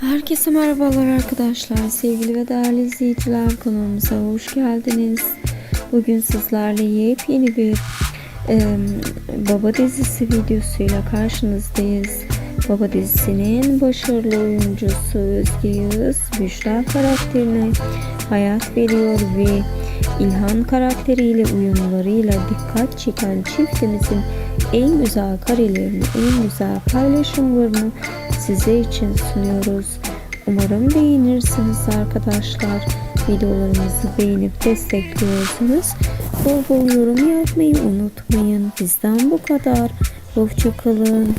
Herkese merhabalar arkadaşlar. Sevgili ve değerli izleyiciler kanalımıza hoş geldiniz. Bugün sizlerle yepyeni bir e, Baba dizisi videosuyla karşınızdayız. Baba dizisinin başarılı oyuncusu Özge Yağız Büşra karakterine hayat veriyor ve İlhan karakteriyle uyumlarıyla dikkat çeken çiftimizin en güzel karelerini, en güzel paylaşımlarını size için sunuyoruz. Umarım beğenirsiniz arkadaşlar. Videolarımızı beğenip destekliyorsanız bol bol yorum yapmayı unutmayın. Bizden bu kadar. Hoşçakalın.